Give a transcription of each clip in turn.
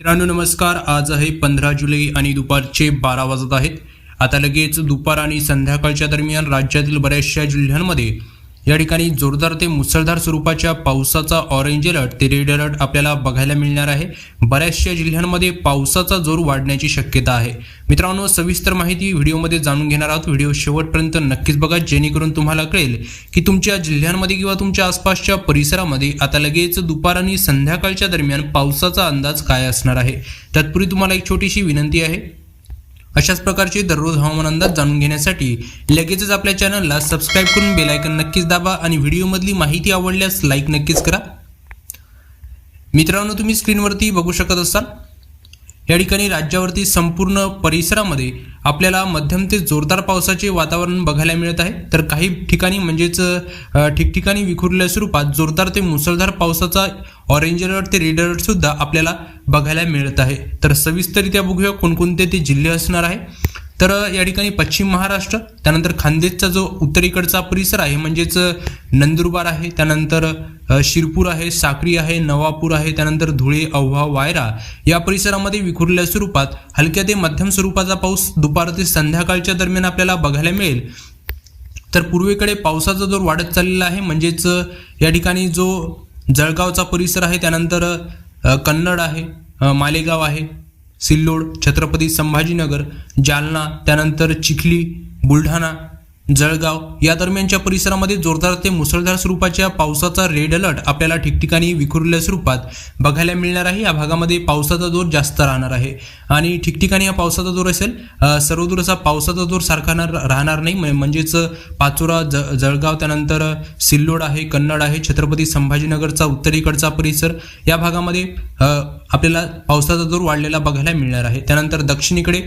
मित्रांनो नमस्कार. आज आहे पंधरा जुलै आणि दुपारचे बारा वाजत आहेत. आता लगेच दुपार आणि संध्याकाळच्या दरम्यान राज्यातील बऱ्याचशा जिल्ह्यांमध्ये या ठिकाणी जोरदार ते मुसळधार स्वरूपाच्या पावसाचा ऑरेंज अलर्ट ते रेड अलर्ट आपल्याला बघायला मिळणार आहे. बऱ्याचशा जिल्ह्यांमध्ये पावसाचा जोर वाढण्याची शक्यता आहे. मित्रांनो सविस्तर माहिती व्हिडिओमध्ये जाणून घेणार आहोत. व्हिडिओ शेवटपर्यंत नक्कीच बघा जेणेकरून तुम्हाला कळेल की तुमच्या जिल्ह्यांमध्ये किंवा तुमच्या आसपासच्या परिसरामध्ये आता लगेच दुपार आणि संध्याकाळच्या दरम्यान पावसाचा अंदाज काय असणार आहे. तत्पूर्वी तुम्हाला एक छोटीशी विनंती आहे. अशाच प्रकारचे दररोज हवामान अंदाज जाणून घेण्यासाठी लगेचच आपल्या चॅनलला सबस्क्राईब करून बेलायकन नक्कीच दाबा आणि व्हिडिओमधली माहिती आवडल्यास लाईक नक्कीच करा. मित्रांनो तुम्ही स्क्रीनवरती बघू शकत असाल. या ठिकाणी राज्यावरती संपूर्ण परिसरामध्ये आपल्याला मध्यम ते जोरदार पावसाचे वातावरण बघायला मिळत आहे. तर काही ठिकाणी म्हणजेच ठिकठिकाणी विखुरलेल्या स्वरूपात जोरदार ते मुसळधार पावसाचा ऑरेंज अलर्ट ते रेड अलर्ट सुद्धा आपल्याला बघायला मिळत आहे. तर सविस्तरित्या बघूया कोणकोणते ते जिल्हे असणार आहे. तर या ठिकाणी पश्चिम महाराष्ट्र त्यानंतर खानदेशचा जो उत्तरेकडचा परिसर आहे म्हणजेच नंदुरबार आहे त्यानंतर शिरपूर आहे साक्री आहे नवापूर आहे त्यानंतर धुळे अव्हा वायरा या परिसरामध्ये विखुरलेल्या स्वरूपात हलक्या ते मध्यम स्वरूपाचा पाऊस दुपार ते संध्याकाळच्या दरम्यान आपल्याला बघायला मिळेल. तर पूर्वेकडे पावसाचा जोर वाढत चाललेला आहे म्हणजेच या ठिकाणी जो जळगावचा परिसर आहे त्यानंतर कन्नड आहे मालेगाव आहे सिल्लोड छत्रपती संभाजीनगर जालना त्यानंतर चिखली बुलढाणा जळगाव या दरम्यानच्या परिसरामध्ये जोरदार ते मुसळधार स्वरूपाच्या पावसाचा रेड अलर्ट आपल्याला ठिकठिकाणी विखुरलेल्या स्वरूपात बघायला मिळणार आहे. या भागामध्ये पावसाचा जोर जास्त राहणार आहे. आणि ठिकठिकाणी हा पावसाचा जोर असेल सर्वदूर असा पावसाचा जोर सारखा ना- राहणार नाही. म्हणजेच पाचोरा ज जळगाव त्यानंतर सिल्लोड आहे कन्नड आहे छत्रपती संभाजीनगरचा उत्तरेकडचा परिसर. या भागामध्ये आपल्याला पावसाचा जोर वाढलेला बघायला मिळणार आहे. त्यानंतर दक्षिणेकडे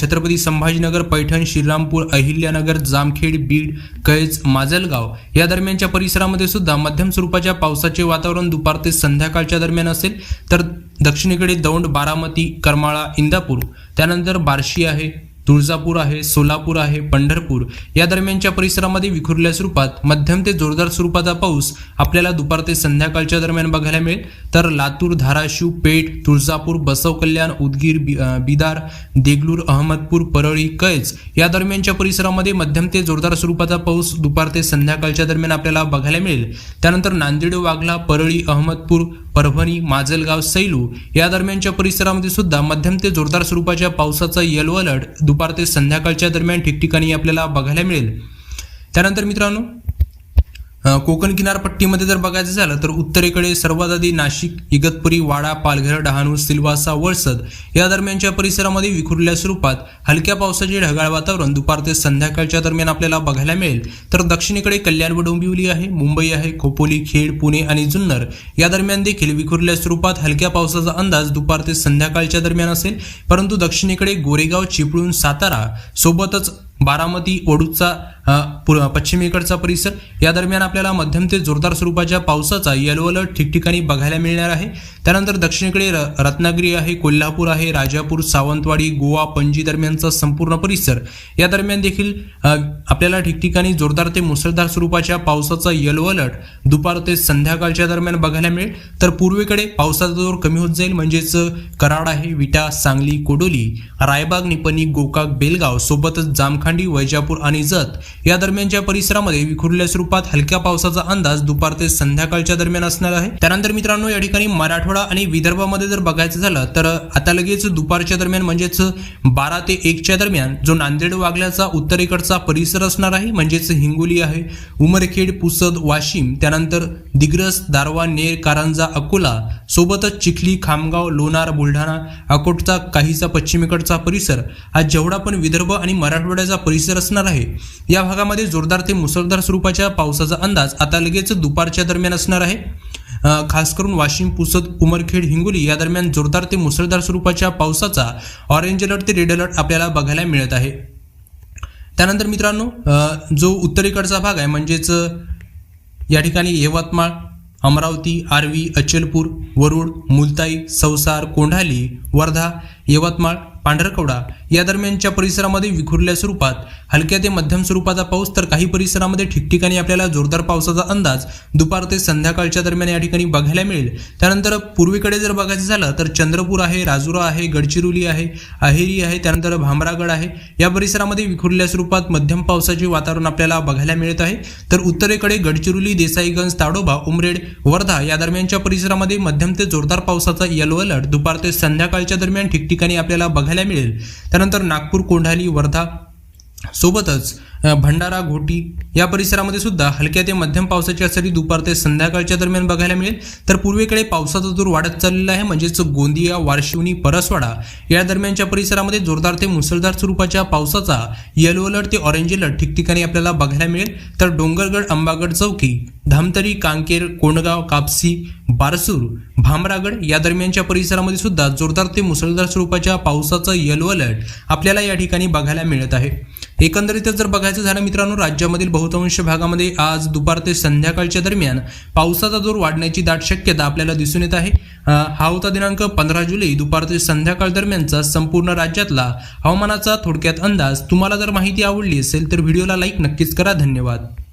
छत्रपती संभाजीनगर पैठण श्रीरामपूर अहिल्यानगर जामखेड बीड कैज माजलगाव या दरम्यानच्या परिसरामध्ये सुद्धा मध्यम स्वरूपाच्या पावसाचे वातावरण दुपार ते संध्याकाळच्या दरम्यान असेल. तर दक्षिणेकडे दौंड बारामती करमाळा इंदापूर त्यानंतर बार्शी आहे. तुळजापूर आहे सोलापूर आहे पंढरपूर. या दरम्यानच्या परिसरामध्ये विखुरल्या स्वरूपात मध्यम ते जोरदार स्वरूपाचा पाऊस आपल्याला दुपार ते संध्याकाळच्या दरम्यान बघायला मिळेल. तर लातूर धाराशिव पेठ तुळजापूर बसव कल्याण उदगीर बिदार देगलूर अहमदपूर परळी कैज या दरम्यानच्या परिसरामध्ये मध्यम ते जोरदार स्वरूपाचा पाऊस दुपार ते संध्याकाळच्या दरम्यान आपल्याला बघायला मिळेल. त्यानंतर नांदेड वाघला परळी अहमदपूर परभणी माजलगाव सैलू या दरम्यानच्या परिसरामध्ये सुद्धा मध्यम ते जोरदार स्वरूपाच्या पावसाचा येलो अलर्ट दुपार ते संध्याकाळच्या दरम्यान ठिकठिकाणी आपल्याला बघायला मिळेल. त्यानंतर मित्रांनो कोकण किनारपट्टीमध्ये जर बघायचं झालं तर उत्तरेकडे सर्वात आधी नाशिक इगतपुरी वाडा पालघर डहाणू सिल्वासा वळसद या दरम्यानच्या परिसरामध्ये विखुरल्या स्वरूपात हलक्या पावसाचे ढगाळ वातावरण दुपार ते संध्याकाळच्या दरम्यान आपल्याला बघायला मिळेल. तर दक्षिणेकडे कल्याण व डोंबिवली आहे मुंबई आहे खोपोली खेड पुणे आणि जुन्नर या दरम्यान देखील विखुरल्या स्वरूपात हलक्या पावसाचा अंदाज दुपार ते संध्याकाळच्या दरम्यान असेल. परंतु दक्षिणेकडे गोरेगाव चिपळूण सातारा सोबतच बारामती ओडूचा पश्चिमेकडचा परिसर. या दरम्यान आपल्याला मध्यम ते जोरदार स्वरूपाच्या पावसाचा येलो अलर्ट ठिकठिकाणी बघायला मिळणार आहे. त्यानंतर दक्षिणेकडे र- रत्नागिरी आहे कोल्हापूर आहे राजापूर सावंतवाडी गोवा पणजी दरम्यानचा संपूर्ण परिसर. या दरम्यान देखील आपल्याला ठिकठिकाणी जोरदार ते मुसळधार स्वरूपाच्या पावसाचा येलो अलर्ट दुपार ते संध्याकाळच्या दरम्यान बघायला मिळेल. तर पूर्वेकडे पावसाचा जोर कमी होत जाईल म्हणजेच कराड आहे विटा सांगली कोडोली रायबाग निपणी गोकाक बेलगाव सोबतच जामखांडी वैजापूर आणि जत या दरम्यानच्या परिसरामध्ये विखुरल्या स्वरूपात हलक्या पावसाचा अंदाज दुपार ते संध्याकाळच्या दरम्यान असणार आहे. त्यानंतर मित्रांनो या ठिकाणी मराठवाडा आणि विदर्भामध्ये जर बघायचं झालं तर आता लगेच दुपारच्या दरम्यान म्हणजेच बारा ते एकच्या दरम्यान जो नांदेड वागल्याचा उत्तरेकडचा परिसर असणार आहे म्हणजेच हिंगोली आहे उमरखेड पुसद वाशिम त्यानंतर दिग्रस दारवा नेर कारंजा अकोला सोबतच चिखली खामगाव लोणार बुलढाणा अकोटचा काहीचा पश्चिमेकडचा परिसर हा जेवढा पण विदर्भ आणि मराठवाड्याचा परिसर असणार आहे या भागामध्ये जोरदार ते मुसळधार स्वरूपाच्या पावसाचा अंदाज आता लगेच दुपारच्या दरम्यान असणार आहे. खास करून वाशिम पुसद उमरखेड हिंगोली या दरम्यान जोरदार ते मुसळधार स्वरूपाच्या पावसाचा ऑरेंज अलर्ट ते रेड अलर्ट आपल्याला बघायला मिळत आहे. त्यानंतर मित्रांनो जो उत्तरेकडचा भाग आहे म्हणजेच या ठिकाणी यवतमाळ अमरावती आर्वी अचलपूर वरुड मुलताई संसार कोंढाली वर्धा यवतमाळ पांढरकवडा या दरम्यानच्या परिसरामध्ये विखुरल्या स्वरूपात हलक्या ते मध्यम स्वरूपाचा पाऊस तर काही परिसरामध्ये ठिकठिकाणी आपल्याला जोरदार पावसाचा अंदाज दुपार ते संध्याकाळच्या दरम्यान या ठिकाणी बघायला मिळेल. त्यानंतर पूर्वेकडे जर बघायचं झालं तर चंद्रपूर आहे राजुरा आहे गडचिरोली आहे अहेरी आहे त्यानंतर भामरागड आहे. या परिसरामध्ये विखुरल्या स्वरूपात मध्यम पावसाचे वातावरण आपल्याला बघायला मिळत आहे. तर उत्तरेकडे गडचिरोली देसाईगंज ताडोबा उमरेड वर्धा या दरम्यानच्या परिसरामध्ये मध्यम ते जोरदार पावसाचा येलो अलर्ट दुपार ते संध्याकाळच्या दरम्यान ठिकठिकाणी आपल्याला बघायला मिळेल. त्यानंतर नागपूर कोंढाली वर्धा सोबतच भंडारा घोटी या परिसरामध्ये सुद्धा हलक्या ते मध्यम पावसाची सरी दुपार ते संध्याकाळच्या दरम्यान बघायला मिळेल. तर पूर्वेकडे पावसाचा जोर वाढत चाललेला आहे. म्हणजेच गोंदिया वारशिवनी परसवाडा या दरम्यानच्या परिसरामध्ये जोरदार ते मुसळधार स्वरूपाच्या पावसाचा येलो अलर्ट ते ऑरेंज अलर्ट ठिकठिकाणी आपल्याला बघायला मिळेल. तर डोंगरगड अंबागड चौकी धामतरी कांकेर कोंडगाव कापसी बारसूर भामरागड या दरम्यानच्या परिसरामध्ये सुद्धा जोरदार ते मुसळधार स्वरूपाच्या पावसाचा येलो अलर्ट आपल्याला या ठिकाणी बघायला मिळत आहे. एकंदरीतच जर बघायचं झालं मित्रांनो राज्यामधील बहुतांश भागामध्ये आज दुपार ते संध्याकाळच्या दरम्यान पावसाचा जोर वाढण्याची दाट शक्यता आपल्याला दिसून येत आहे. हा होता दिनांक पंधरा जुलै दुपार ते संध्याकाळ दरम्यानचा संपूर्ण राज्यातला हवामानाचा थोडक्यात अंदाज. तुम्हाला जर माहिती आवडली असेल तर व्हिडिओला लाईक नक्कीच करा. धन्यवाद.